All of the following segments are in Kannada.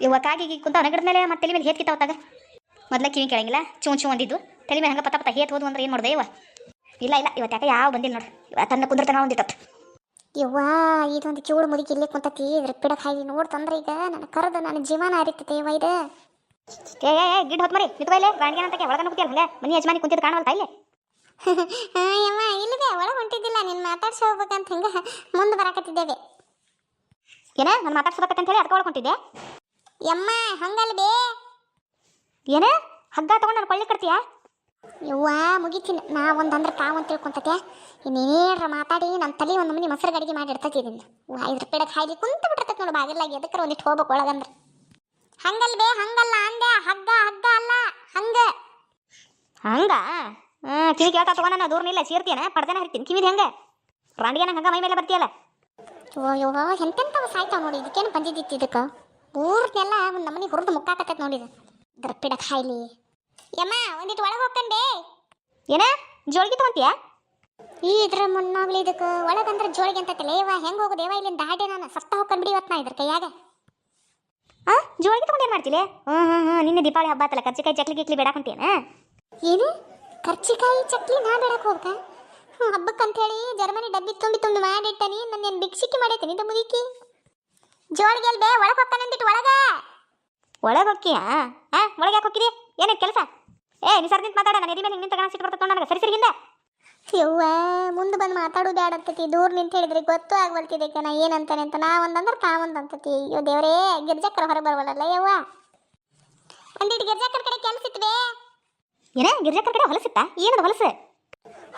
ಇವ ಕಾಗಿ ಕುಂತ ನಗಡ ಮೇಲೆ ಮತ್ತೆ ತಲೆ ಮೇಲೆ ಹೇತ್ ಕಿತ್ತಾವತ್ತಾಗ ಮೊದಲ ಕಿವಿ ಕೇಳಂಗಿಲ್ಲ ಚೂ ಚೂ ಅಂದಿದ್ದು. ತಲೆ ಮೇಲೆ ಹಂಗೆ ಪತ್ತ ಪತ್ತ ಹೇತ್ ಹೋದ್ವು ಅಂದ್ರೆ ಏನು ಮಾಡ್ದೆ ಇವ ಇಲ್ಲ ಇಲ್ಲ ಇವತ್ತು ಯಾಕೆ ಯಾವ ಬಂದಿಲ್ಲ ನೋಡು. ತನ್ನ ಕುಂದಿರ್ತಾನ ಬಂದಿತ್ತು ಯವ್ವಾ ಇದೊಂದು ಚೂಳು ಮುದುಕಿ ಇಲ್ಲೇ ಕುಂತತಿ ಇದ್ರ ಪಿಡಕ್ ಹಾಕಿ ನೋಡ್ತಂದ್ರೆ ಈಗ ನನ್ನ ಕರೆದು ನನ್ನ ಜೀವನ ಅರಿತತೆ ಯವ್ವ ಇದು. ಏ ಏ ಗಿಡ್ ಹೊತ್ತು ಮರಿ ನಿಂತ್ಕೊ ಇಲ್ಲೇ ರಾಣಿಗೆ ಅಂತ ಒಳಗನ ಕೂತಿಯಲ್ಲ ಹಂಗೆ? ಮನಿ ಯಜಮಾನಿ ಕುಂತಿದ್ದು ಕಾಣವಲ್ತಾ ಇಲ್ಲೇ? ಯವ್ವ ಇಲ್ಲದೆ ಒಳಗೆ ಹೊಂಟಿದ್ದಿಲ್ಲ ನಿನ್ನ ಮಾತಾಡ್ಸಿ ಹೋಗ್ಬೇಕಂತ ಹಿಂಗ ಮುಂದೆ ಬರಾಕತ್ತಿದ್ದೇವೆ. ಏನ ನಾನು ಮಾತಾಡ್ಸ್ಬೇಕಂತ ಹೇಳಿ ಅದಕ್ಕೆ ಒಳಗೊಂಟಿದ್ದೆ ಯಮ್ಮ ಹಂಗಲ್ಲ ಬೇ ಏನ ಹಗ್ಗ ತಗೊಂಡು ನಾನು ಕೊಳ್ಳಿ ಕಟ್ತೀಯಾ ಯವ್ವ ಮುಗಿತೀನಿ ನಾ ಒಂದಂದ್ರೆ ತಾವು ಅಂತ ತಿಳ್ಕೊಂತತೆ ಇನ್ನೇನ್ರ ಮಾತಾಡಿ ನನ್ನ ತಲೆ ಒಂದು ಮನಿ ಮೊಸರು ಗಡಿಗೆ ಮಾಡಿ ಇಡ್ತತಿ ಇದನ್ನ ವಾ ಇದ್ರ ಪಿಡಕ್ ಹಾಯ್ಲಿ ಕುಂತ ಬಿಟ್ಟಿರ್ತೈತೆ ನೋಡು ಬಾಗಿಲಾಗಿ ಎದಕ್ಕರ ಒಂದಿಟ್ಟು ಹೋಗ್ಬೇಕು ಒಳಗಂದ್ರೆ ಹಂಗಲ್ ಬೇ ಹಂಗಲ್ಲ ಅಂದೆ ಹಗ್ಗ ಹಗ್ಗ ಅಲ್ಲ ಹಂಗ ಹಂಗ ಹ್ಮ್ ಕಿವಿ ಕೇಳ್ತಾ ತಗೊಂಡ ನಾನು ದೂರ ನಿಲ್ಲ ಸೀರ್ತೀನ ಪಡ್ದೇನ ಹರಿತೀನಿ ಕಿವಿದ ಹೆಂಗ ರಾಂಡಿಗೆ ನಂಗೆ ಹಂಗ ಮೈ ಮೇಲೆ ಬರ್ತೀಯಲ್ಲ ಯವ್ವ ಯವ್ವ ಎಂತೆಂತವ ಸಾಯ್ತಾವ ನೋಡಿ ಇದಕ್ಕೇನು ಬಂದಿದ್ದಿತ್ತು ಇದಕ್ಕೆ ಊರ್ನೆಲ್ಲ ಒಂದು ನಮ್ಮನೆ ಹುರಿದು ಮುಕ್ಕಾಕತ್ತೈತೆ ನೋಡಿದ ಇದ್ರ ಪಿಡಕ್ ಹಾಯ್ಲಿ. ಯಮ್ಮ ಒಂದಿಟ್ಟು ಒಳಗೆ ಹೋಗ್ಕಂಡೆ ಏನ? ಜೋಳಿಗೆ ತಗೊಂತೀಯಾ? ಈ ಇದ್ರ ಮುನ್ನಾಗ್ಲಿ ಇದಕ್ಕೆ ಒಳಗಂದ್ರೆ ಜೋಳಿಗೆ ಅಂತ ಲೇವ ಹೆಂಗೆ ಹೋಗು ದೇವ, ಇಲ್ಲಿಂದ ದಾಟಿ ನಾನು. ಸತ್ತ ಹೋಗ್ಕೊಂಡ್ ಬಿಡಿ ಇವತ್ತು ನಾ ಇದ್ರ ಕೈಯಾಗ. ಆ? ಜೋಳಿಗೆ ತಗೊಂಡು ಏನು ಮಾಡ್ತೀಲಿ? ಹ್ಞೂ ಹ್ಞೂ ಹ್ಞೂ ನಿನ್ನೆ ದೀಪಾವಳಿ ಹಬ್ಬ ಆತಲ್ಲ, ಕರ್ಚಿಕಾಯಿ ಚಕ್ಲಿ ಗಿಕ್ಲಿ ಬೇಡಾಕಂತೇನ ಏನು? ಕರ್ಜಿಕಾಯಿ ಚಕ್ಲಿ ನಾ ಬೇಡಕ್ಕೆ ಹೋಗ್ಕ ಹಬ್ಬಕ್ಕೆ ಅಂತ ಹೇಳಿ ಜರ್ಮನಿ ಡಬ್ಬಿ ತುಂಬಿ ತುಂಬಿ ಮಾಡಿಟ್ಟನಿ ನನ್ನ ಏನು ಬಿಕ್ಸಿಕ್ಕಿ ಮಾಡೈತೆ ನಿಂದ ಮುದುಕಿ? ಜೋಳಿಗೆ ಅಲ್ಬೇ ಒಳಗೆ ಹೋಗ್ತಾನಂದಿಟ್ಟು ಒಳಗ. ಒಳಗೆ ಹೋಗ್ತೀಯಾ? ಆ ಒಳಗೆ ಯಾಕೆ ಹೋಗ್ತೀರಿ ಏನಕ್ಕೆ ಕೆಲಸ? ಏ ನೀ ಸರ್ ನಿಂತು ಮಾತಾಡ ನಾನು ಎದಿ ಮೇಲೆ ನಿಂತ ಗಣ ಸಿಟ್ಟು ಬರ್ತದೆ ನನಗೆ. ಸರಿ ಸರಿಗಿಂದ ಯವ್ವ ಮುಂದೆ ಬಂದು ಮಾತಾಡೋದು ಅಂತತಿ ದೂರ ನಿಂತ ಹೇಳಿದ್ರೆ ಗೊತ್ತು ಆಗ್ಬಲ್ತಿದೆ ಕಣ. ಏನಂತಾನೆ ಅಂತ ನಾ ಒಂದಂದ್ರೆ ತಾ ಒಂದಂತತಿ. ಅಯ್ಯೋ ದೇವರೇ ಗಿರ್ಜಕ್ಕರ ಹೊರಗೆ ಬರವಲ್ಲ ಯವ್ವ. ಅಂದಿಟ್ಟು ಗಿರ್ಜಕ್ಕರ ಕಡೆ ಕೆಲಸ ಇತ್ತು ಏನೇ ಗಿರ್ಜಕ್ಕರ ಕಡೆ ಹೊಲಸಿತ್ತಾ ಏನದು ಹೊಲಸು?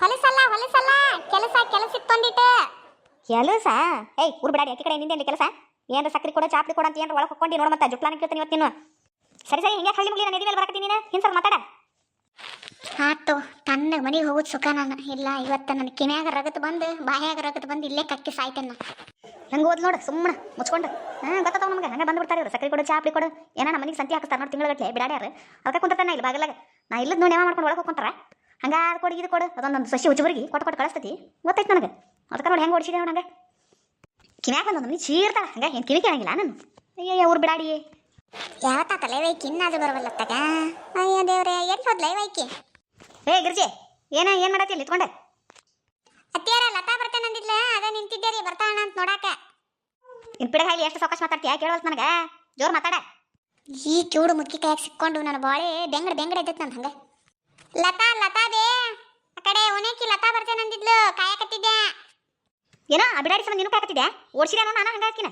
ಹೊಲಸಲ್ಲ ಹೊಲಸಲ್ಲ. ಕೆಲಸ ಕೆಲಸ ಇತ್ತು ಅಂದಿಟ್ಟು ಕೆಲಸ? ಏಯ್ ಊರು ಬಿಡಾಡಿ ಅಕ್ಕಿ ಕಡೆ ನಿಂದೆ ಕೆಲಸ? ಏನ್ರ ಸಕ್ರಿ ಕೊಡ, ಚಾಪ್ಲಿ ಕೊಡು ಅಂತ ಏನ್ರ ಒಳಗೆ ಹೊಕ್ಕೊಂಡು ನೋಡಿ ಮತ್ತೆ ಜುಟ್ಲಾನ ಕೇಳ್ತೀನಿ ಇವತ್ತು ನೀನು. ಸರಿ ಸರಿ ಹಿಂಗೆ ಹಳ್ಳಿ ಮುಗಿ ನಾನು ಎದಿ ಮೇಲೆ ಬರಕತ್ತೀನಿ ನೀನು ಹಿಂಸರ್ ಮಾತಾಡ ಆತು ತನ್ನ ಮನೆಗೆ ಹೋಗೋದು ಸುಖ ನಾನು. ಇಲ್ಲ, ಇವತ್ತು ನನ್ನ ಕಿನ್ಯಾಗ ರಗತ್ ಬಂದು, ಬಾಯಾಗ ರಗತ್ ಬಂದು ಇಲ್ಲೇ ಕಕ್ಕಿ ಸಾಯ್ತೇನೆ ಹಂಗೆ ಓದ್ ನೋಡು ಸುಮ್ಮನೆ ಮುಚ್ಕೊಂಡು. ಹಾಂ ಗೊತ್ತಾವ ನಮಗೆ. ಹಂಗೆ ಬಂದ್ಬಿಡ್ತಾರೆ ಇವ್ರು. ಸಕ್ರಿ ಕೊಡು, ಚಾಪ್ಲಿ ಕೊಡು. ಏನೋ ನಮ್ಮ ಮನೆಗೆ ಸಂತಿ ಹಾಕ್ತಾರೆ ನೋಡಿ ತಿಂಗಳಗಟ್ಟಲೆ ಬಿಡಾಡ್ಯಾರ. ಅದಕ್ಕೆ ಕುಂತಿರ್ತಾನೆ ಇಲ್ಲಿ ಬಾಗಿಲಾಗ ನಾ ಇಲ್ಲದ ನೋಡಿ ಯಾವ ಮಾಡ್ಕೊಂಡು ಒಳಗೆ ಹೋಗ್ಕೊಂತಾರ ಹಂಗೆ ಅದು ಕೊಡು, ಇದು ಕೊಡು. ಅದೊಂದು ಸಸಿ ಹುಚ್ಚುಬರಿಗೆ ಕೊಟ್ಟು ಕೊಟ್ಟು ಕಳಿಸ್ತೈತಿ. ಗೊತ್ತೈತೆ ನನಗೆ. ಅದಕ್ಕೆ ನೋಡಿ ಹೆಂಗೆ ಓಡಿಸಿದೆ ನೋಡಿ ಕಿವ್ಯಾಗ ಬಂದು ಮನೆ ಚೀರ್ತಾಳ ಹಂಗ ಏನು ಕಿವಿ ಕೇಳಂಗಿಲ್ಲ ನಾನು. ಅಯ್ಯಯ್ಯ ಊರು ಬಿಡಾಡಿ. ಯಾವತ್ತ ತಲೆವೈಕಿ ಬರವಲ್ಲ ಬರವಲ್ಲತ್ತಾಗ? ಅಯ್ಯೋ ದೇವ್ರೆ ಎಲ್ಲಿ ಹೋದ್ ಲೈವೈಕಿ ಏ ಗಿರ್ಜಿ ಏನ ಏನು ಮಾಡತ್ತಿ ಇಲ್ಲಿ ಇತ್ಕೊಂಡೆ ಅತ್ತಿಯಾರ ಲತಾ ಬರ್ತೇನಂದಿದ್ಲ ಅದ ನಿಂತಿದ್ದೆ ರೀ ಬರ್ತಾಳ ಅಂತ ನೋಡಾಕ. ಇನ್ ಪಿಡ ಹಾಲಿ ಎಷ್ಟು ಸಾವಕಾಶ ಮಾತಾಡ್ತೀಯ ಕೇಳವಲ್ತು ನನಗೆ. ಜೋರು ಮಾತಾಡ. ಈ ಚೂಡು ಮುದುಕಿ ಕೈಯಾಗ ಸಿಕ್ಕೊಂಡು ನನ್ನ ಬಾಳೆ ಬೆಂಗಡ ಬೆಂಗಡ ಎದ್ದತ್ ನಂಗೆ ಹಂಗ. ಲತಾ ಲತಾ ಬೇ. ಆ ಕಡೆ ಒಣಕಿ ಲತಾ ಬರ್ತೇನಂದಿದ್ಲು ಕಾಯಕತ್ತಿದ್ದೆ ಏನೋ ಆ ಬಿಡಾಡಿ ಸಂಬಂಧ ನೀನು ಕಾಕತ್ತಿದ್ದೆ ಓಡಿಸಿದೇನೋ ನಾನು ಹಂಗೆ ಹಾಕಿನ.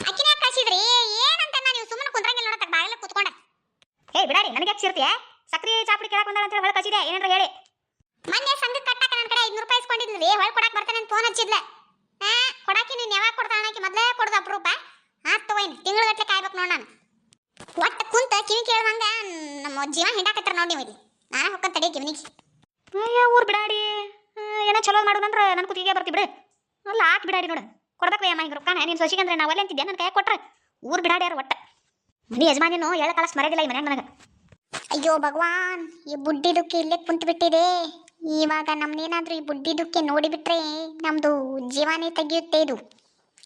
ಅಕ್ಕಿನ ಕಳಿಸಿದ್ರಿ ಏನಂತ ನೀವು ಸುಮ್ಮನೆ ಕುಂದ್ರಂಗಿಲ್ಲ ನೋಡತ್ತ ಬಾಗಿಲ ಕೂತ್ಕೊಂಡ. ಏ ಬಿಡಾಡಿ ನನಗೆ ಯಾಕೆ ಸೇರ್ತೀಯ ಸಕ್ರಿ ಚಾಪಡಿ ಕೇಳಕ್ ಬಂದಾಳ ಅಂತ ಹೇಳಿ ಹೊಳೆ ಕಳಿಸಿದೆ ಏನಾರ ಹೇಳಿ. ಮೊನ್ನೆ ಸಂಘ ಕಟ್ಟಾಕ ನನ್ನ ಕಡೆ ಐದ್ನೂರು ರೂಪಾಯಿ ಇಸ್ಕೊಂಡಿದ್ಲಿ ಹೊಳ್ ಕೊಡಾಕ್ ಬರ್ತಾನೆ ಅಂತ ಫೋನ್ ಹಚ್ಚಿದ್ಲೆ. ಹಾ ಕೊಡಾಕಿ ನೀನ್ ಯಾವಾಗ ಕೊಡ್ತಾಳ ಅನ್ನಕ್ಕೆ ಮೊದಲೇ ಕೊಡ್ದು ಅಪರೂಪ. ಹಾ ತಗೋಯ್ನಿ ತಿಂಗಳ ಗಟ್ಟಲೆ ಕಾಯ್ಬೇಕು ನೋಡ್ ನಾನು. ಒಟ್ಟ ಕುಂತ ಕಿವಿ ಕೇಳುವಂಗ ನಮ್ಮ ಜೀವ ಹಿಂಡಾಕತ್ತಾರ ನೋಡಿ ನೀವು ಇಲ್ಲಿ ನಾನು ಹೊಕ್ಕಂತ ತಡಿ ಕಿವಿನಿಗೆ ಅಯ್ಯ ಊರು ಬಿಡಾಡಿ ಏನೋ ಚಲೋ ಮಾಡೋದಂದ್ರೆ ನನ್ನ ಕುತ್ತಿಗೆ ಬರ್ತಿ ಬಿಡು. ಅಲ್ಲ ಆತ್ ಬಿಡಾಡಿ ನೋಡು. ಕೊಡ್ಬೇಕು ಅಮ್ಮ ಹಿಂಗೆ ರೊಕ್ಕನ ನೀನು ಸೊಸಿಗೆ ಅಂದ್ರೆ ನಾವು ಅಂತಿದ್ದೆ ನನ್ನ ಕೈ ಕೊಟ್ರೆ. ಊರು ಬಿಡಾಡ್ಯಾರ ಒಟ್ಟ. ಮನೆ ಯಜಮಾನಿನೂ ಹೇಳ ಕಾಲ ಮರ್ಯಾದಿಲ್ಲ ಈ ಮನ್ಯಾಗ ನನಗೆ. ಅಯ್ಯೋ ಭಗವಾನ್ ಈ ಬುಡ್ಡಿ ದುಃಖಿ ಇಲ್ಲೇ ಕುಂತು ಬಿಟ್ಟಿದೆ. ಇವಾಗ ನಮ್ದೇನಾದ್ರೂ ಈ ಬುಡ್ಡಿ ದುಃಖಿ ನೋಡಿಬಿಟ್ರೆ ನಮ್ದು ಜೀವನೇ ತೆಗೆಯುತ್ತೆ ಇದು.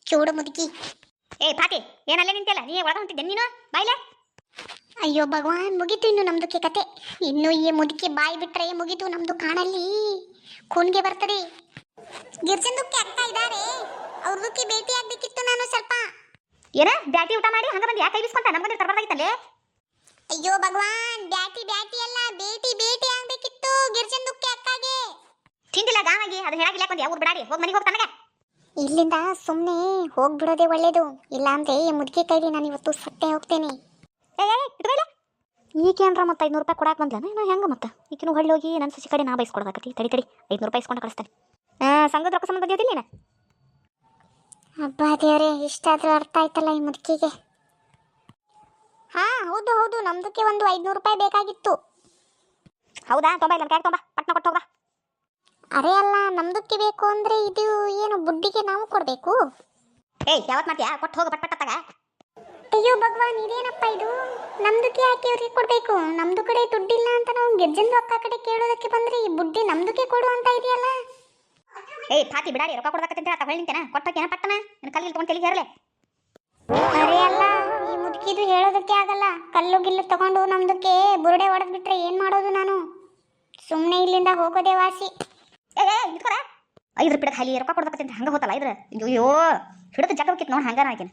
ಚೂಡು ಮುದುಕಿ. ಏ ಪಾತಿ ಏನಲ್ಲೇ ನಿಂತಿಲ್ಲ ನೀ ಒಳಗೆ ಹೊಂಟಿದ್ದೆ ನೀನು? ಬಾಯ್ಲೆ ಅಯ್ಯೋ ಭಗವಾನ್ ಮುಗೀತು ಇನ್ನು ನಮ್ದಕ್ಕೆ ಕತೆ. ಇನ್ನು ಈ ಮುದುಕಿ ಬಾಯಿ ಬಿಟ್ರೆ ಮುಗೀತು ನಮ್ದು ಕಾಣಲ್ಲಿ. ಕೂನ್ಗೆ ಬರ್ತದೆ. ಗಿರ್ಜನ್ದುಕ್ಕೆ ಅಕ್ಕ ಇದ್ದಾರೆ ಅವ್ರದಕ್ಕೆ ಭೇಟಿ ಆಗ್ಬೇಕಿತ್ತು ನಾನು ಸ್ವಲ್ಪ. ಏನ ಬ್ಯಾಟಿ ಊಟ ಮಾಡಿ ಹಂಗ ಬಂದು ಯಾಕೆ ಕೈ ಬಿಸ್ಕೊಂತ? ನಮ್ಮ ಬಂದ್ರೆ ತರಬಾರ್ದಾಗಿತ್ತಲ್ಲೇ ಅಯ್ಯೋ ಭಗವಾನ್ ಬ್ಯಾಟಿ ಬ್ಯಾಟಿ ಅಲ್ಲ ಭೇಟಿ ಭೇಟಿ ಆಗ್ಬೇಕಿತ್ತು ಗಿರ್ಜನ್ದುಕ್ಕೆ ಅಕ್ಕಗೆ ತಿಂದಿಲ್ಲ ಗಾವಾಗಿ ಅದು ಹೇಳಾಗಿಲ್ಲ ಬಂದು ಯಾವ ಊರು ಬಿಡಾಡಿ ಹೋಗಿ ಮನೆಗೆ ಹೋಗ್ತಾನಗ ಇಲ್ಲಿಂದ ಸುಮ್ಮನೆ ಹೋಗ್ಬಿಡೋದೇ ಒಳ್ಳೇದು. ಇಲ್ಲಾಂದ್ರೆ ಈ ಮುದುಕಿ ಕೈಲಿ ನಾನು ಇವತ್ತು ಸತ್ತೇ ಹೋಗ್ತೇನೆ. ಏ ಏ ಇಟ್ಕೊಳ್ಳ ಈಗೇನ್ರ ಮತ್ತೆ ಐನೂರು ರೂಪಾಯಿ ಕೊಡಾಕ್ ಬಂದ್ಲ ನಾನು ಹೆಂಗೆ ಮತ್ತೆ? ಈಗಿನ ಹೊಳ್ಳಿ ಹೋಗಿ ನನ್ನ ಸಸಿ ಕಡೆ ನಾ ಬೈಸ್ಕೊಡ್ಬೇಕತಿ ತಡಿ ತಡಿ ಐನೂರು ರೂಪಾಯಿ ಇಸ್ಕೊಂಡು ಕಳಿಸ್ತಾನೆ. ಹಾಂ ಸಂಘದ ರೊಕ್ಕ ಸಂಬಂಧ ಬಂದಿದ್ದಿಲ್ಲ ನೀನು? ಅಬ್ಬಾ ದೇವ್ರೆ ಇಷ್ಟಾದ್ರೂ ಅರ್ಥ ಆಯ್ತಲ್ಲ ಈ ಮುದುಕಿಗೆ. ಹಾ ಹೌದು ಹೌದು. ನಮ್ದಕ್ಕೆ ಒಂದು ಐದ್ನೂರು ರೂಪಾಯಿ ಬೇಕಾಗಿತ್ತು. ಹೌದಾ? ತೊಂಬ ಇಲ್ಲ ಕೈ ತೊಂಬ. ಪಟ್ನ ಕೊಟ್ಟು ಹೋಗ ಅರೆ ಅಲ್ಲ ನಮ್ದಕ್ಕೆ ಬೇಕು ಅಂದ್ರೆ ಇದು ಏನು ಬುಡ್ಡಿಗೆ ನಾವು ಕೊಡ್ಬೇಕು? ಏಯ್ ಯಾವತ್ ಮಾಡ್ತೀಯಾ? ಕೊಟ್ಟು ಹೋಗು ಪಟ್ ಪಟ್ ತಗ ಅಯ್ಯೋ ಭಗವಾನ್ ಇದೇನಪ್ಪ ಇದು? ನಮ್ದಕ್ಕೆ ಯಾಕೆ ಇವ್ರಿಗೆ ಕೊಡ್ಬೇಕು? ನಮ್ದು ಕಡೆ ದುಡ್ಡಿಲ್ಲ ಅಂತ ನಾವು ಗೆಜ್ಜಂದು ಅಕ್ಕ ಕಡೆ ಕೇಳೋದಕ್ಕೆ ಬಂದ್ರೆ ಈ ಬುಡ್ಡಿ ನಮ್ದಕ್ಕೆ ಕೊಡು ಅಂತ ಇದೆಯಲ್ಲ? ಏಯ್ ಪಾತಿ ಬಿಡಾಡಿ ರೊಕ್ಕ ಕೊಡ್ಬೇಕಂತ ತಗೊಳ್ಳಿ ನಿಂತೇನ ಕೊಟ್ಟೋಕೇನ ಪಟ್ಟನ ನಿನ್ನ ಕಲ್ಲಿ ತೊಗೊಂಡು ತೆಲಿಗೆ ಹೇರಲೆ ಅರೆ ಅಲ್ಲ ಈ ಮುದುಕಿದು ಹೇಳೋದಕ್ಕೆ ಆಗಲ್ಲ. ಕಲ್ಲು ಗಿಲ್ಲು ತಗೊಂಡು ನಮ್ದಕ್ಕೆ ಬುರುಡೆ ಹೊಡೆದ್ಬಿಟ್ರೆ ಏನು ಮಾಡೋದು ನಾನು? ಸುಮ್ಮನೆ ಇಲ್ಲಿಂದ ಹೋಗೋದೇ ವಾಸಿ. ಏ ಏ ಐದು ರೂಪಾಯಿ ಖಾಲಿ ರೊಕ್ಕ ಕೊಡ್ಬೇಕಂತ ಹಂಗೆ ಹೋತಲ್ಲ ಐದ್ರ? ಅಯ್ಯೋ ಹಿಡಿದು ಜಗ ಬೇಕಿತ್ತು ನೋಡಿ ಹಂಗಾರ ಆಕಿನ.